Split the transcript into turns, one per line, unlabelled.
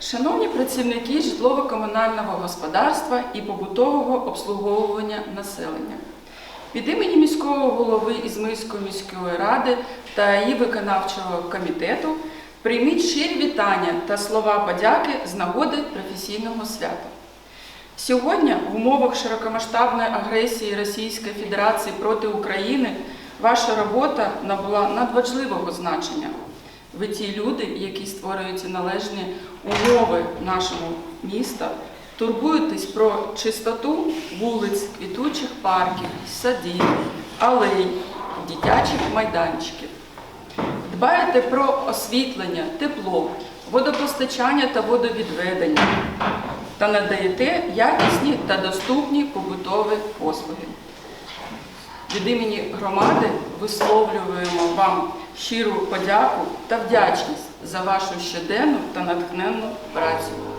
Шановні працівники житлово-комунального господарства і побутового обслуговування населення, від імені міського голови Ізмирської міської ради та її виконавчого комітету прийміть щирі вітання та слова подяки з нагоди професійного свята. Сьогодні, в умовах широкомасштабної агресії Російської Федерації проти України, ваша робота набула надважливого значення. Ви ті люди, які створюють належні умови нашому міста, турбуєтесь про чистоту вулиць, квітучих парків, садів, алей, дитячих майданчиків. Дбаєте про освітлення, тепло, водопостачання та водовідведення та надаєте якісні та доступні побутові послуги. Від імені громади висловлюємо вам щиру подяку та вдячність за вашу щоденну та натхненну працю.